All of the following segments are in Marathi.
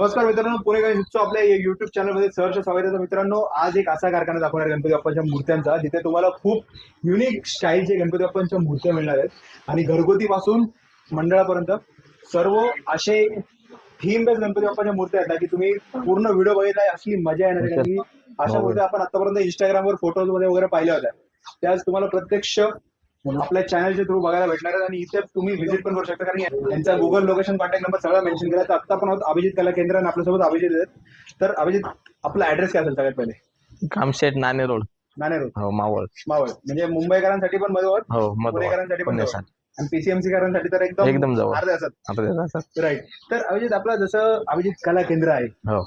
नमस्कार मित्रांनो पुणे गणेश आपल्या युट्यूब चॅनलमध्ये सहर्ष स्वागत आहे. मित्रांनो आज एक असा कारखाना दाखवणार आहे गणपती बाप्पाच्या मूर्त्यांचा जिथे तुम्हाला खूप युनिक स्टाईलचे गणपती बाप्पांच्या मूर्त्या मिळणार आहेत. आणि घरगुती पासून मंडळापर्यंत सर्व असे थीम बेस गणपती बाप्पाच्या मूर्त्या आहेत ना की तुम्ही पूर्ण व्हिडिओ बघितलाय असली मजा येणार आहे. की अशा मूर्त्या आपण आतापर्यंत इंस्टाग्रामवर फोटोजमध्ये वगैरे पाहिल्या होत्या. त्याच तुम्हाला प्रत्यक्ष आपल्या चॅनलच्या थ्रू बघायला भेटणार आहेत आणि इथे तुम्ही व्हिजिट पण करू शकता. कारण यांचा गुगल लोकेशन कॉन्टॅक्ट नंबर सगळा मेन्शन केला. तर आता पण आहोत अभिजित कला केंद्र आणि आपल्यासोबत अभिजित आहेत. तर अभिजित आपला ऍड्रेस काय असेल सगळ्यात पहिले? कामशेट नाणे रोड. नाणे रोड. हो मावळ. मावळ. म्हणजे मुंबईकरांसाठी पण मधोवर हो पुणेकरांसाठी पण आणि पीसीएमसी करांसाठी तर एकदम एकदम जवळ. असतात राईट तर अभिजित आपला जसं अभिजित कला केंद्र आहे. हो.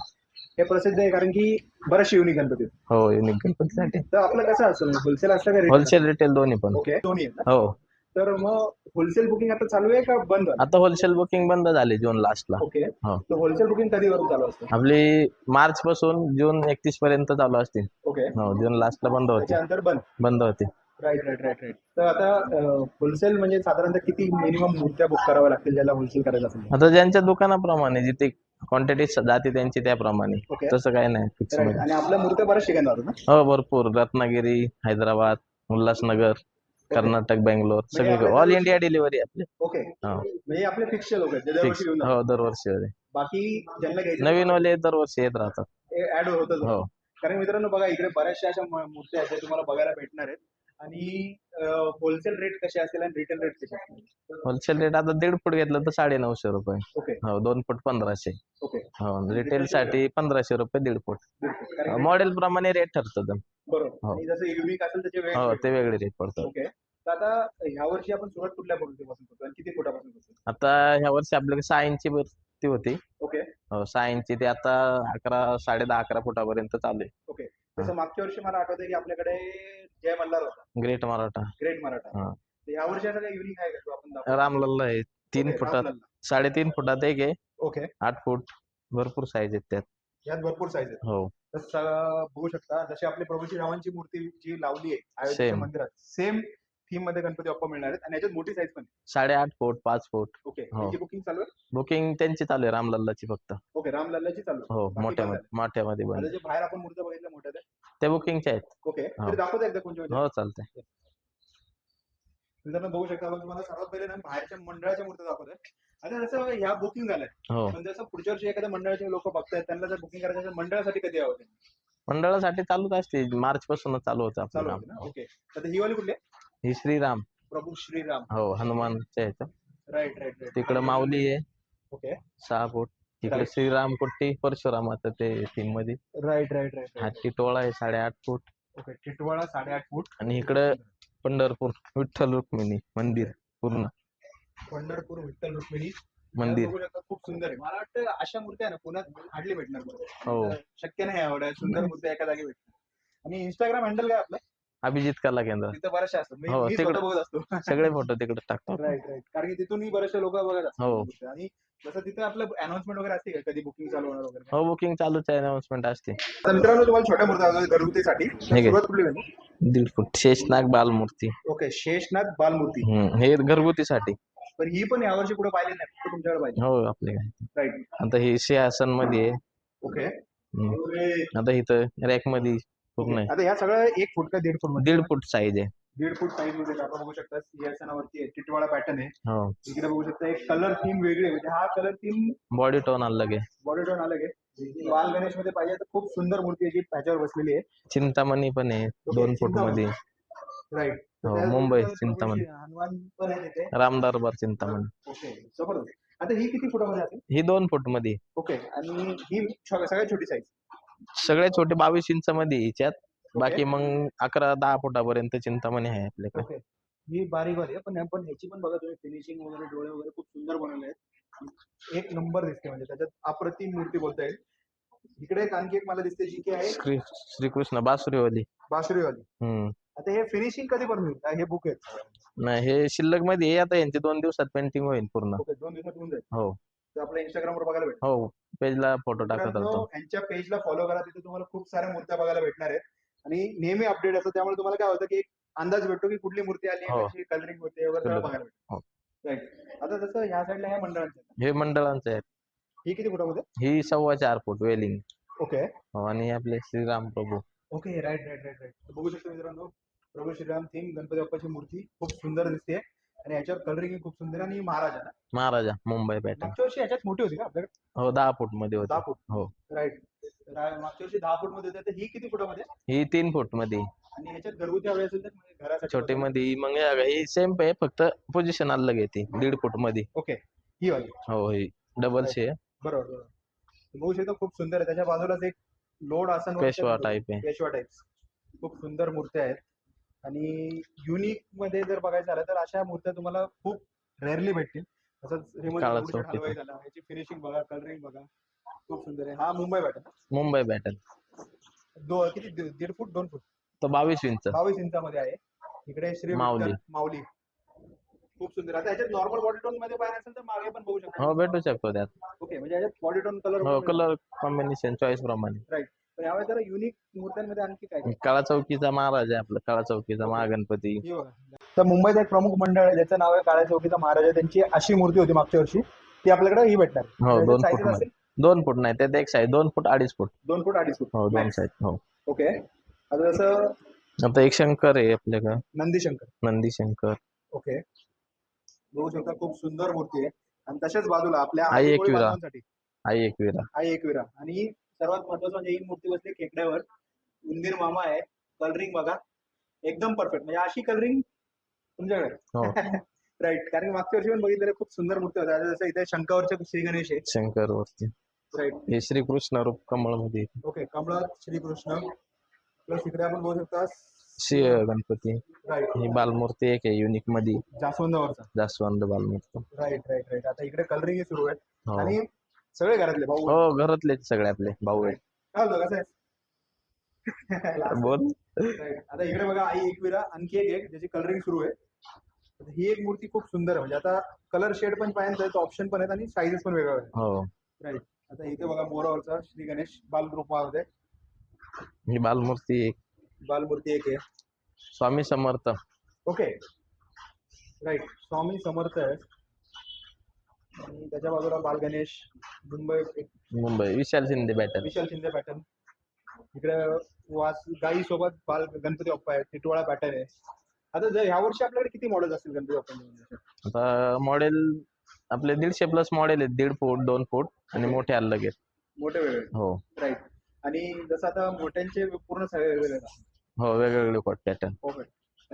हे प्रसिद्ध आहे कारण की बरेचसे युनिक गणपती आहेत. हो युनिक गणपतीसाठी. तर आपलं कसं असतं होलसेल असतं का retail? होलसेल रिटेल दोन्ही पण. ओके दोन्ही आहेत ना? हो. तर मग होलसेल बुकिंग आता चालू आहे का बंद आता होलसेल बुकिंग बंद झाली जून लास्टला ओके हो. तर होलसेल बुकिंग कधी वरून चालू असतं? आपली मार्च पासून जून एकतीस पर्यंत चालू असतील. ओके हो जून लास्टला बंद होते. त्याच्यानंतर बंद. बंद होते. राईट राईट राईट राईट तर आता होलसेल म्हणजे साधारणतः किती मिनिमम मूर्त्या बुक कराव्या लागतील ज्याला होलसेल करायला असेल आता ज्यांच्या दुकानाप्रमाणे जिथे क्वांटिटी जाते त्यांची त्याप्रमाणे. तसं काही नाही फिक्स राईटमध्ये. आणि आपल्या मूर्त्या बऱ्याच ठिकाणी जातात ना? हो भरपूर. रत्नागिरी हैदराबाद उल्हासनगर कर्नाटक बेंगलोर सगळीकडे. आपल्या ऑल इंडिया डिलिव्हरी आपली. ओके हो. म्हणजे आपले फिक्स लोक आहेत जे दरवर्षी जातात. हो दरवर्षी होते बाकी ज्यांना घ्यायचं नवीन वाले दरवर्षी येत राहतात. ऍड होतच हो. कारण मित्रांनो बघा इकडे बऱ्याचशा अशा म- मूर्त्या आहेत ज्या तुम्हाला बघायला भेटणार आहेत. आणि होलसेल रेट कसे असतील आणि रिटेल रेट कसे असतील? होलसेल रेट आता दीड फूट घेतलं तर साडे नऊशे रुपये. ओके हो दोन फूट पंधराशे. ओके. हो रिटेल साठी पंधराशे रुपये दीड फूट. मॉडेल प्रमाणे रेट बरोबर. हो. आणि जसं युनिक असेल त्याचे वेळ हो ते वेगळे रेट पडतात. ओके. तर आता ह्या वर्षी आपण सुरुवात कुठल्या मूर्तीपासून करतो आणि किती फुटापासून करतो आता ह्या वर्षी आपल्याकडे सहा इंची भरती होती. ओके. हो सहा इंची ते आता अकरा साडे दहा अकरा फुटापर्यंत चालू आहे. ओके. जसं मागच्या वर्षी मला आठवतंय की आपल्याकडे जय मल्हार होता. ग्रेट मराठा. ग्रेट मराठा. हा. तर या वर्षी असं काही युनिक आहे का आपण? रामलल्ला आहे. तीन फुटात. साडेतीन फुटात एक आहे. ओके. आठ फूट. भरपूर साईज आहेत त्यात. यात भरपूर साईज आहे हो. तर बघू शकता जशी आपली प्रभू श्रीरामांची मूर्ती जी लावली आहे अयोध्येच्या Same. मंदिरात सेम थीममध्ये गणपती बाप्पा मिळणार आहेत. आणि याच्यात मोठी साईज पण आहे. साडेआठ फूट पाच फूट ओके हो. त्याची बुकिंग चालू आहे? बुकिंग त्यांची चालू आहे रामलल्लाची फक्त. ओके रामलल्लाची चालू आहे. हो बाकी मोठ्या आहे. मोठ्यामध्ये आता बंद जे बाहेर आपण मूर्त्या बघितल्या मोठ्या त्या त्या बुकिंगच्या आहेत. ओके हो. तरी दाखवता एकदा कोणत्या हो चालतंय. मित्रांनो बघू शकता आपण तुम्हाला सर्वात पहिले ना बाहेरच्या मंडळाच्या मूर्त्या दाखवतोय. आता जसं ह्या बुकिंग झालंय हो. पण जसं पुढच्या वर्षी एखाद्या मंडळाचे लोक बघतायत त्यांना जर बुकिंग करायचं असेल मंडळासाठी कधी यावं ते? मंडळासाठी चालूच असते. मार्च पासून चालू होतं चालू आपलं होते ना? ओके. तर ही वाली कुठली? आहे? ही श्रीराम. प्रभू श्रीराम. हो हनुमानच्या ह्याचं. राईट राईट राईट तिकडं माऊली आहे. ओके. सहा फूट. इकडे Right. श्रीराम कुट्टी परशुरामाचं ते थीममध्ये. राईट राईट राईट हाती टोळा आहे साडेआठ फूट. ओके टिटवाळा साडेआठ फूट. आणि इकडं पंढरपूर विठ्ठल रुक्मिणी मंदिर पूर्ण. पंढरपूर विठ्ठल रुक्मिणी मंदिर. खूप सुंदर आहे. मला वाटतं अशा मूर्त्या आहे ना पुण्यात हार्डली भेटणार हो. शक्य नाही एवढ्या सुंदर मूर्त्या एका जागी भेटणार. आणि इंस्टाग्राम हँडल काय आपलं? अभिजित कला केंद्र. तिथं बऱ्याचशा असतात. मी- हो, मी तिकडं- स्वतः बघत असतो. सगळे फोटो तिकडे टाकतात राईट राईट कारण की तिथूनही बरेचसे लोक बघत असतात. हो. मूर्त्या. आणि जसं तिथे आपलं अनाउन्समेंट वगैरे असते का? कधी बुकिंग चालू होणार वगैरे? हो बुकिंग चालूच आहे अनाउन्समेंट असते. मित्रांनो तुम्हाला छोट्या मूर्त्या दाखवतो घरगुतीसाठी आहे. सुरुवात कुठली दीड फूट शेषनाग बालमूर्ती. ओके शेषनाथ बालमूर्ती. हम्म, हे घरगुतीसाठी. पण ही पण यावर्षी कुठे पाहिली नाही फक्त तुमच्याकडे पाहिजे हो आपले काय राईट आता हे सिंहासनमध्ये आहे ओके आता इथं रॅकमध्ये पूर्ण आहे आता ह्या सगळं एक फूट का दीड फूटमध्ये? दीड फूट साईज आहे. दीड फूट साईजमध्ये आपण बघू शकता सिंहासनावरती आहे टिटवाळा पॅटर्न आहे. हो. इकडे बघू शकता एक कलर थीम वेगळी आहे. म्हणजे हा कलर थीम बॉडी टोन अलग आहे. बॉडी टोन अलग आहे. बाल गणेशमध्ये पाहिजे तर खूप सुंदर मूर्ती आहे जी ह्याच्यावर बसलेली आहे. चिंतामणी पण आहे दोन फूटमध्ये राईट हो, मुंबई, चिंतामणी. रामदरबार चिंतामणी. ओके जबरदस्त. आता ही किती फुटामध्ये असेल ही दोन फूटमध्ये. ओके आणि ही सगळ्यात छोटी साईज सगळ्यात छोटे बावीस इंच मध्ये हिच्यात बाकी मग अकरा दहा फुटापर्यंत चिंतामणी आहे आपल्याकडे. ओके. ही बारीक बारीक आहे पण पण ह्याची पण बघा तुम्ही फिनिशिंग वगैरे डोळे वगैरे खूप सुंदर बनवले आहेत. एक नंबर दिसते म्हणजे त्याच्यात अप्रतिम मूर्ती बोलता येईल. इकडे एक आणखी एक मला दिसते जी की आहे. श्री श्रीकृष्ण बासुरीवाली. बासुरीवाली. हम्म. आता हे फिनिशिंग कधी पण होईल? हे बुक आहे नाही हे शिल्लकमध्ये आहे आता यांचे दोन दिवसात पेंटिंग होईल पूर्ण. ओके दोन दिवसात होऊन जाईल. हो. तर आपल्या इंस्टाग्राम वर बघायला भेटेल. हो पेजला फोटो टाकत मित्रांनो, होतो यांच्या पेजला फॉलो करा तिथे तुम्हाला खूप साऱ्या मूर्त्या बघायला भेटणार आहेत. आणि नेहमी अपडेट असतं त्यामुळे तुम्हाला काय होतं की एक अंदाज भेटतो की कुठली मूर्ती आली हो. कशी कलरिंग होते वगैरे सगळं. बघायला भेटतं हो. आता जसं ह्या साईडला ह्या मंडळांचं हे मंडळांचे आहेत ही किती फुटामध्ये ही सव्वा चार फूट वेलिंग. ओके हो आणि आपले Shriram Prabhu. Okay right right right right बघू शकता मित्रांनो प्रभू श्रीराम थीम गणपती बाप्पाची मूर्ती खूप सुंदर दिसते आणि याच्यावर कलरिंग खूप सुंदर आहे आणि महाराजा ना. महाराजा मुंबई पॅटर्न. मागच्या वर्षी याच्यात मोठी होती का आपल्याकडे? हो दहा फूटमध्ये दहा होते फूट. हो. राईट मागच्या वर्षी दहा फूटमध्ये होते. तर ही किती फुटामध्ये ही तीन फूटमध्ये आणि याच्यात घरगुती हवे असेल तर म्हणजे घरासाठी छोटे. मध्ये मग या- ही सेम आहे फक्त पोझिशन अलग येते दीड फूटमध्ये ओके ही वाली. हो ही. डबल शे बरोबर बरोबर. बघू शकता खूप सुंदर आहे. त्याच्या बाजूलाच एक लोड आसन पेशवा. टाईप आहे. पेशवा टाइप्स खूप सुंदर मूर्त्या आहेत. आणि युनिकमध्ये जर बघायचं झालं तर अशा मूर्त्या तुम्हाला खूप रेअरली भेटतील. तसंच. हलवाई झाला याची फिनिशिंग बघा कलरिंग बघा. खूप सुंदर आहे. हा मुंबई पॅटर्न मुंबई पॅटर्न दो किती? दीड फूट दोन फूट? तो बावीस इंच. बावीस इंचामध्ये आहे. इकडे श्री माऊली. माऊली. खूप सुंदर. आता याच्यात नॉर्मल बॉडी टोनमध्ये पाहिजे असेल तर मागे पण बघू शकता. हो भेटू शकतो त्यात. ओके म्हणजे याच्यात बॉडी टोन कलर हो कलर कॉम्बिनेशन चॉईस प्रमाणे. पण यावेळी जरा युनिक मूर्त्यांमध्ये आणखी काय काय? काळा चौकीचा महाराज आहे आपला काळा चौकीचा महागणपती. हे बघा. तर मुंबईत एक प्रमुख मंडळ आहे ज्याचं नाव आहे काळ्या चौकीचा महाराजा त्यांची अशी मूर्ती होती मागच्या वर्षी. ती आपल्याकडे ही भेटणार. हो त्याचे दोन sizes फूटमध्ये असेल दोन फूट नाही त्यात एक साईज दोन फूट अडीच फूट. दोन फूट अडीच फूट. हो दोन Max. साईज हो. ओके. आता जसं आता एक शंकर आहे आपल्याकडं. नंदीशंकर नंदी शंकर. ओके. बघू शकता खूप सुंदर मूर्ती आहे. आणि तशाच बाजूला आपल्या आई एकविरा. आई एकविरा आई एकविरा आणि सर्वात महत्वाचं म्हणजे ही मूर्ती बसली खेकड्यावर. उंदीर मामा आहे. कलरिंग बघा. एकदम परफेक्ट म्हणजे अशी कलरिंग तुमच्याकडे. हो. राईट कारण की मागच्या वर्षी पण बघितलेले खूप सुंदर मूर्ती होत्या जसं इथे शंकावरचे श्री गणेश आहे. शंकर वरती राईट हे श्रीकृष्ण रूप कमळमध्ये ओके कमळात श्रीकृष्ण. प्लस इकडे आपण बघू शकता शिव गणपती. राईट ही बालमूर्ती एक आहे युनिकमध्ये जास्वंदावरचा. जास्वंद बालमूर्ती. राईट राईट राईट आता इकडे कलरिंग सुरू आहे. हो. आणि सगळे घरातले भाऊ हो घरातलेच सगळे आपले भाऊ आहेत. काय होतं कसं आहे बोल. आता इकडे बघा आई एकविरा आणखी एक एक ज्याची कलरिंग सुरू आहे. ही एक मूर्ती खूप सुंदर आहे. म्हणजे आता कलर शेड पण पाहिजे ऑप्शन पण आहेत आणि साईजेस पण आहेत. हो. राईट आता इथे बघा मोरावरचा श्री गणेश बाल रूपामध्ये ही बालमूर्ती एक. बालमूर्ती एक आहे. स्वामी समर्थ. ओके राईट स्वामी समर्थ आहे. आणि त्याच्या बाजूला बाल गणेश मुंबई मुंबई विशाल शिंदे बॅटल विशाल शिंदे पॅटर्न इकडे वास गाई सोबत बाल गणपती बाप्पा आहे टिटवाळा पॅटर्न आहे. आता जर ह्या वर्षी आपल्याकडे किती मॉडेल असतील गणपती बाप्पांचे आता मॉडेल आपले दीडशे प्लस मॉडेल आहेत दीड फूट दोन फूट आणि मोठे अलग आहेत. मोठे वेगळे. हो. राईट आणि जसं आता मोठ्यांचे पूर्ण सगळे वेगवेगळे आहेत. हो वेगवेगळे पॅटर्न Perfect.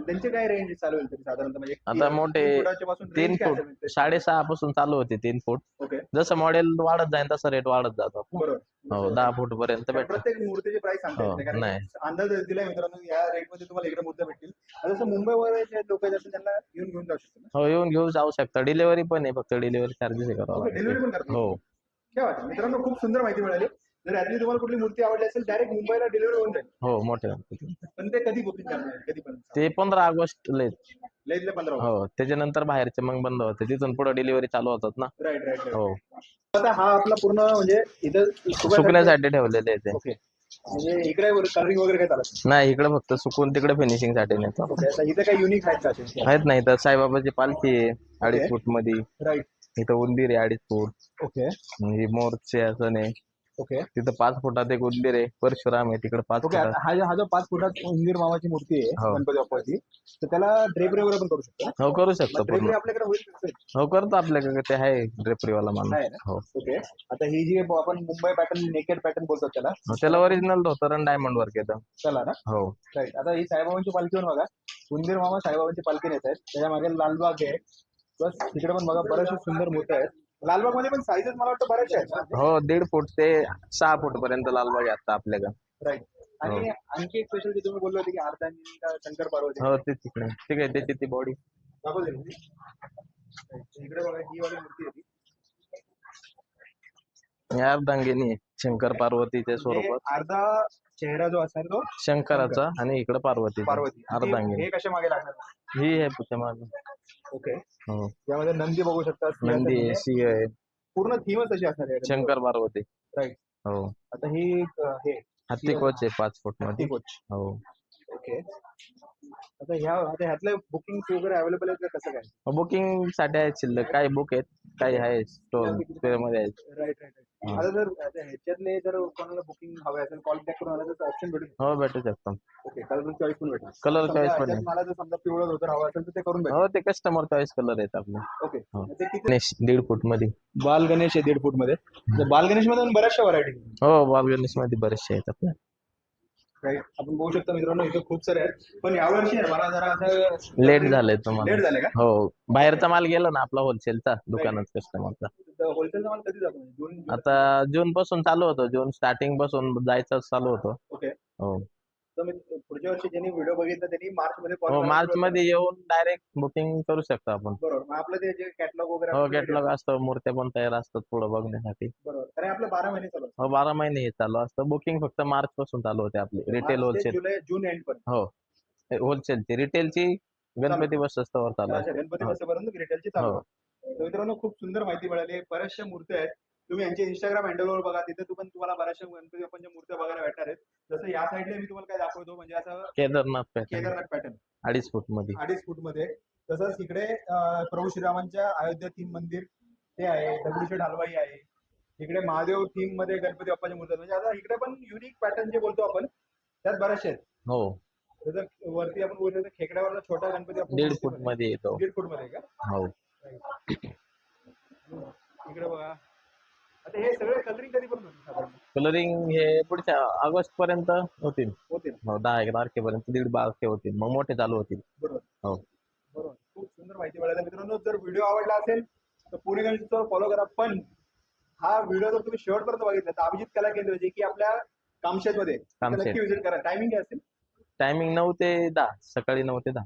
त्यांचे काय रेंज चालू होईल तरी साधारणतः? म्हणजे आता तीन- मोठे तीन फुटाच्या पासून तीन range काय फूट असेल त्यांचे? साडेसहा पासून चालू होते तीन फूट. ओके. जसं मॉडेल वाढत जाईल तसा रेट वाढत जातो बरोबर. हो दहा फूट पर्यंत भेटत. प्रत्येक मूर्तीची प्राइस सांगता येत हो, नाही. कारण नाही. अंदाज दिलाय मित्रांनो या रेटमध्ये तुम्हाला इकडे मूर्त्या भेटतील. आता जसं मुंबईवर जे लोक असतील त्यांना येऊन घेऊन जाऊ शकतो हो येऊन घेऊ जाऊ शकता. डिलिव्हरी पण आहे फक्त डिलिव्हरी चार्जेस करावं ओके डिलिव्हरी. पण करतो हो. काय वाटतं मित्रांनो खूप सुंदर माहिती मिळाली. जर यातली तुम्हाला कुठली मूर्ती आवडली असेल डायरेक्ट मुंबईला डिलिव्हरी होऊन जाईल. हो मोठे गणपती पण ते कधी बुकिंग करणार कधी पण. ते पंधरा ऑगस्ट लय लईतले पंधरा हो त्याच्यानंतर बाहेरचे मग बंद होते. तिथून पुढे डिलिव्हरी चालू होतात ना. राईट राईट हो. आता हा आपला पूर्ण म्हणजे इथं सुकण्यासाठी- ठेवलेले आहे ते. ओके म्हणजे इकडे कलरिंग वगैरे काय चालत नाही? इकडे फक्त सुकून तिकडे फिनिशिंगसाठी नेतो ओके आता इथे काही युनिक आहेत का असे? आहेत नाही तर साईबाबाची पालखी आहे अडीच. फूटमध्ये राईट इथं उंदीर आहे अडीच फूट. ओके ही मोरचे असं नाही. ओके. तिथं पाच फुटात एक उंदीर आहे. परशुराम आहे तिकडे पाच ओके फुटात. हा जो हा जो पाच फुटात उंदीर मामाची मूर्ती आहे हो. गणपती बाप्पाची तर त्याला ड्रेपरी वगैरे पण करू शकतो हो करू शकतो ड्रेपरी पूर्ण. आपल्याकडे होईल का? हो करतो आपल्याकडे ते आहे ड्रेपरीवाला आहे माणूस ना? हो. ओके. आता ही जी आपण मुंबई पॅटर्न नेकेड पॅटर्न बोलतात त्याला. हो, त्याला ओरिजिनल धोतर आणि डायमंड वर्क येतं त्याला ना? हो. राईट आता ही साईबाबांची पालखी पण बघा. उंदीर मामा साईबाबांची पालखी नेत आहेत. त्याच्यामागे लालबाग आहे. प्लस तिकडे पण बघा बऱ्याचशा सुंदर मूर्त्या आहेत. लालबागमध्ये पण साईजेस मला वाटतं बऱ्याचशा आहेत? हो दीड फूट ते सहा फूट पर्यंत लालबाग आहे आता आपल्याकडे. राईट आणि आणखी एक तुम्ही बोलले होते की शंकर पार्वती? हो ते तिकडे ठीक आहे त्याची ती बॉडी दाखव दे ना. Right. इकडे बघा ही वाली मूर्ती आहे ती. अर्धांगिनी शंकर पार्वतीच्या म्हणजे स्वरूपात अर्धा चेहरा जो असेल तो शंकराचा आणि इकडे पार्वती. पार्वती अर्धांगिनी. हे कशा मागे लागणार? ही आहे पुढच्या मागे. ओके. हो. यामध्ये नंदी बघू शकता नंदी आहे. सिंह आहे पूर्ण थीमच अशी असणार आहे शंकर पार्वती. Right. हो. आता ही अं, हे हत्ती कोच आहे पाच फुटमध्ये कोच. हो. ओके. आता ह्या आता ह्यातले बुकिंग वगैरे अवेलेबल आहेत का कसं काय? बुकिंगसाठी आहेत शिल्लक. काही बुक आहेत काही आहे स्टोरमध्ये आहेत. Right right. आता जर ह्याच्यातले जर कोणाला बुकिंग हवे असेल कॉल बॅक करून आला तर ऑप्शन भेटेल. हो भेटू शकतो ओके कलर चॉईस पण भेटेल. कलर चॉईस पण आहे. मला जर समजा पिवळं धोतर हवं असेल तर ते करून भेटेल. हो ते कस्टमर चॉईस कलर आहेत आपले. ओके हो. ते किती गणेश दीड फूटमध्ये बाल गणेश आहे दीड फूटमध्ये बाल गणेशमध्ये पण बऱ्याचशा व्हरायटी हो बाल गणेशमध्ये बरेचसे आहेत आपले. राईट आपण बघू शकता मित्रांनो इथे खूप सारे आहेत. पण यावर्षी आहे मला जरा असं लेट झालंय लेट तुम्हाला झाले का? हो. बाहेरचा माल गेला ना आपला होलसेलचा दुकानात कस्टमरचा होलसेलचा माल कधी जातो म्हणजे? जून? आता जून पासून चालू होतं. जून स्टार्टिंगपासून जायचं चालू होतं. ओके हो. पुढच्या वर्षी ज्यांनी व्हिडिओ बघितला त्यांनी मार्च मध्ये हो मार्च मध्ये येऊन डायरेक्ट बुकिंग करू शकतो आपण. बरोबर. मग आपलं ते जे कॅटलॉग वगैरे हो असतं ते कॅटलॉग असतं मूर्त्या पण तयार असतात पुढं बघण्यासाठी. बरोबर. आपलं बारा महिने चालू असतं. हो बारा महिने हे चालू असतं. बुकिंग फक्त मार्च पासून चालू होते आपली. रिटेल मार्च ते होलसेल जुलै जून एंड पण हो. होलसेलची रिटेलची गणपती बसस्तवर चालू आहे गणपती हो. बसेपर्यंत रिटेलची चालू हो. आहे. तर मित्रांनो खूप सुंदर माहिती मिळाली. बऱ्याचशा मूर्त्या आहेत. तुम्ही यांच्या इंस्टाग्राम हँडलवर बघा तिथे पण तुम्हाला बऱ्याचशा गणपती बाप्पांच्या मूर्त्या बघायला भेटणार आहेत. जसं या साईडला मी तुम्हाला काय दाखवतो म्हणजे असं केदारनाथ केदारनाथ पॅटर्न अडीच फूटमध्ये. अडीच फूटमध्ये. तसंच इकडे अं, प्रभू श्रीरामांच्या अयोध्या थीम मंदिर ते आहे दगडूशेठ हलवाई आहे. इकडे महादेव थीममध्ये गणपती बाप्पाच्या मूर्ती आहेत. म्हणजे आता इकडे पण युनिक पॅटर्न जे बोलतो आपण त्यात बरेचसे आहेत. हो. जसं वरती आपण बोलतो तर खेकड्यावर छोटा गणपती बाप्पा दीड. फूटमध्ये येतो. दीड फूटमध्ये आहे का? हो. इकडे बघा. आता हे सगळे कलरिंग कधी पण होतील साधारण. कलरिंग हे पुढच्या ऑगस्ट पर्यंत होतील. होतील. हो दहा एक तारखेपर्यंत दीड बारखे होतील. मग मोठे चालू होतील. बरोबर. हो. बरोबर. खूप सुंदर माहिती मिळाली. मित्रांनो जर व्हिडिओ आवडला असेल तर पुणे गणेशोत्सव फॉलो करा. पण हा व्हिडिओ जर तुम्ही शेवटपर्यंत बघितला तर अभिजित कला केंद्र जे की आपल्या कामशेत मध्ये कामशेत. नक्की विजिट करा? टायमिंग काय असेल? टायमिंग नऊ ते दहा. सकाळी नऊ ते दहा.